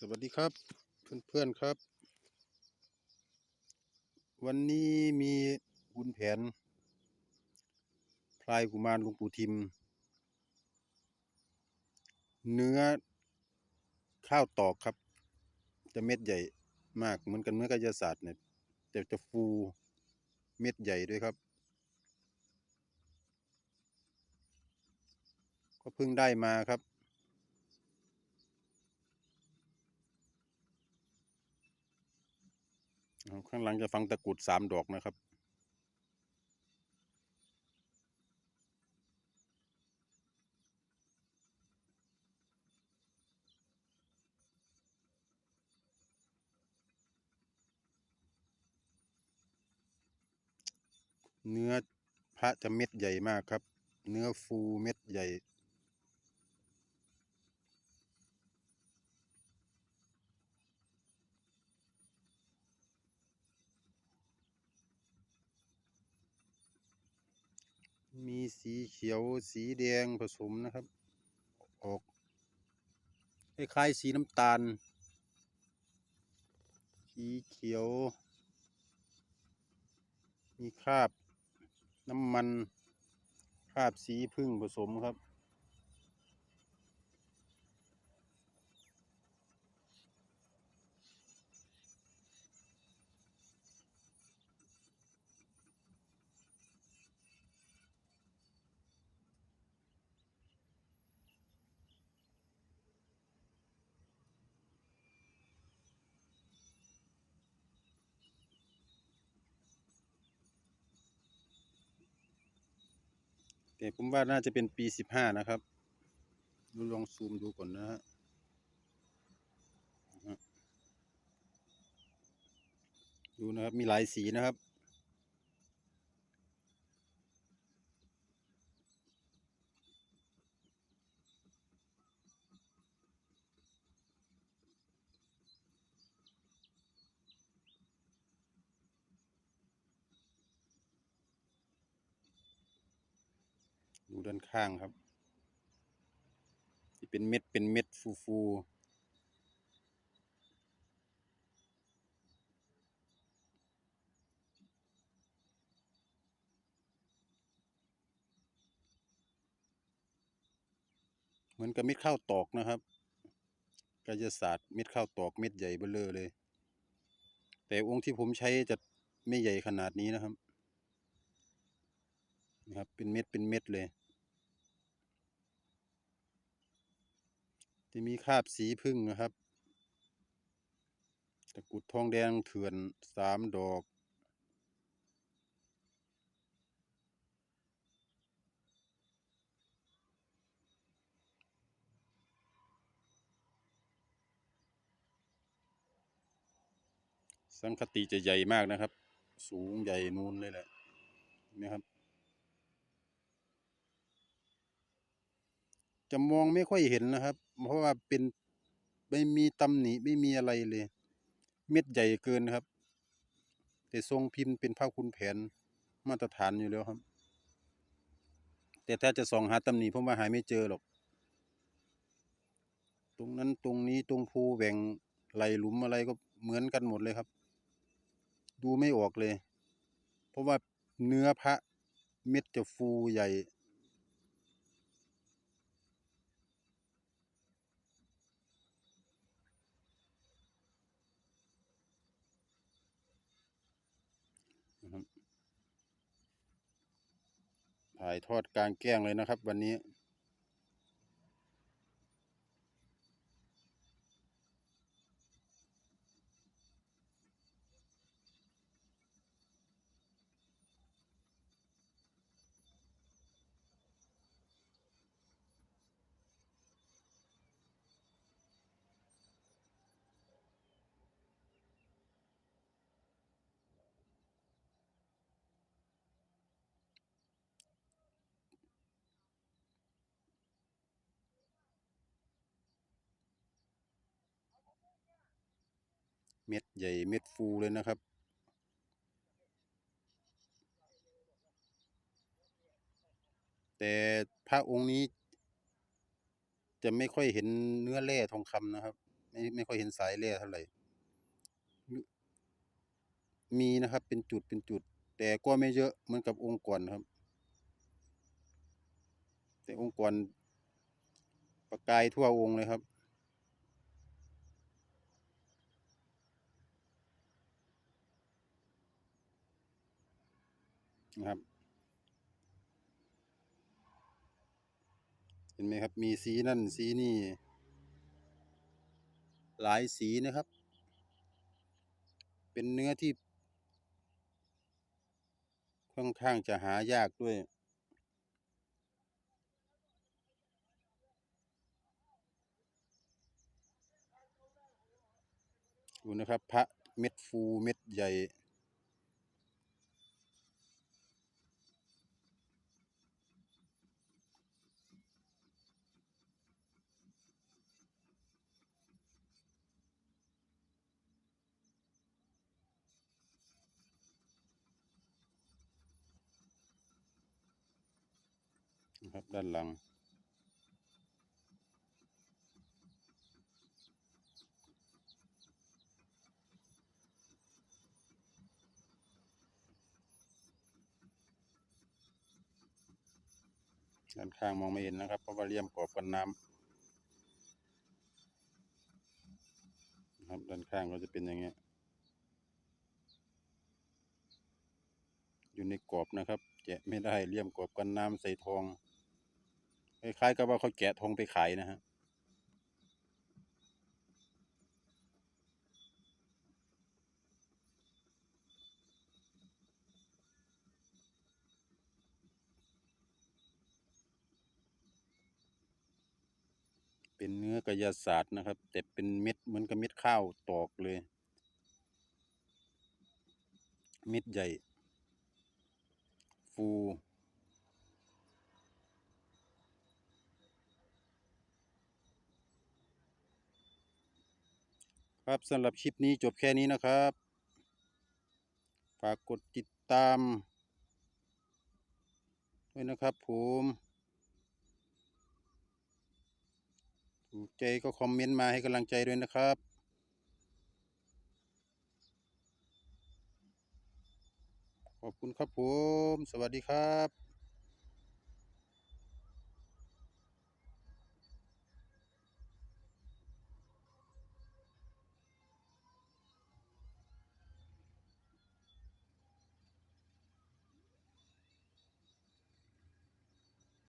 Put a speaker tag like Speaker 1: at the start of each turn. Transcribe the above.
Speaker 1: สวัสดีครับ เพื่อนๆครับ วันนี้มีบุญแผน พลายกุมารหลวงปู่ทิม เนื้อข้าวตอกครับ จะเม็ดใหญ่มากเหมือนกันเนื้อกายศาสตร์เนี่ยแต่จะฟูเม็ดใหญ่ด้วยครับ ก็เพิ่งได้มาครับ เอา ข้างหลังจะฟังตะกรุดสามดอกนะครับเนื้อพระจะเม็ดใหญ่มากครับ เนื้อฟูเม็ดใหญ่ มีสีเขียวสีแดงผสมนะครับ ออกคล้ายๆสีน้ำตาล สีเขียว มีคราบน้ำมันคราบสีพึ่งผสมครับ แต่ผมว่าน่าจะเป็นปีสิบห้านะครับดูลองซูมดูก่อนนะฮะนะฮะดูนะครับมีหลายสีนะครับ ดูด้านข้างครับ ที่เป็นเม็ดเป็นเม็ดฟูฟูเหมือนกับเม็ดข้าวตอกนะครับกายศาสตร์เม็ดข้าวตอกเม็ดใหญ่เบ้อเร่อเลย แต่องค์ที่ผมใช้จะไม่ใหญ่ขนาดนี้นะครับ นะครับเป็นเม็ดเป็นเม็ดเลย จะมีคราบสีพึ่งนะครับ ตะกุดทองแดงเถื่อนสามดอก สังคติจะใหญ่มากนะครับ สูงใหญ่นูนเลยแหละนะครับ จะมองไม่ค่อยเห็นนะครับ เพราะว่าเป็นไม่มีตำหนิไม่มีอะไรเลย เม็ดใหญ่เกินครับ แต่ทรงพิมพ์เป็นผ้าคุณแผนมาตรฐานอยู่แล้วครับ แต่ถ้าจะส่องหาตำหนิผมว่าหาไม่เจอหรอก ตรงนั้นตรงนี้ตรงภูแหว่งไหลหลุมอะไรก็เหมือนกันหมดเลยครับ ดูไม่ออกเลย เพราะว่าเนื้อพระเม็ดจะฟูใหญ่ ถ่ายทอดกลางแก้งเลยนะครับ วันนี้ เม็ดใหญ่เม็ดฟูเลยนะครับ แต่พระองค์นี้ จะไม่ค่อยเห็นเนื้อแร่ทองคำนะครับ ไม่ไม่ค่อยเห็นสายแร่เท่าไหร่ มีมีนะครับเป็นจุดเป็นจุด แต่ก็ไม่เยอะเหมือนกับองค์ก่อนครับ แต่องค์ก่อนประกายทั่วองค์เลยครับ นะครับ เห็นไหมครับ มีสีนั่นสีนี่ หลายสีนะครับ เป็นเนื้อที่ ค่อนข้างจะหายากด้วยดูนะครับ พระเม็ดฟูเม็ดใหญ่ ครับด้านหลัง ด้านข้างมองไม่เห็นนะครับ เพราะว่าเลี่ยมกอบกันน้ำนะครับด้านข้างก็จะเป็นอย่างเงี้ยอยู่ในกรอบนะครับแกะไม่ได้เลี่ยมกรอบกันน้ำใส่ทอง คล้ายๆกับว่าเขาแกะทงไปขายนะฮะเป็นเนื้อกายศาสตร์นะครับ แต่เป็นเม็ดเหมือนกับเม็ดข้าวตอกเลย เม็ดใหญ่ ฟู ครับสำหรับคลิปนี้จบแค่นี้นะครับ ฝากกดติดตามด้วยนะครับผมถูกใจก็คอมเมนต์มาให้กำลังใจด้วยนะครับขอบคุณครับผม สวัสดีครับ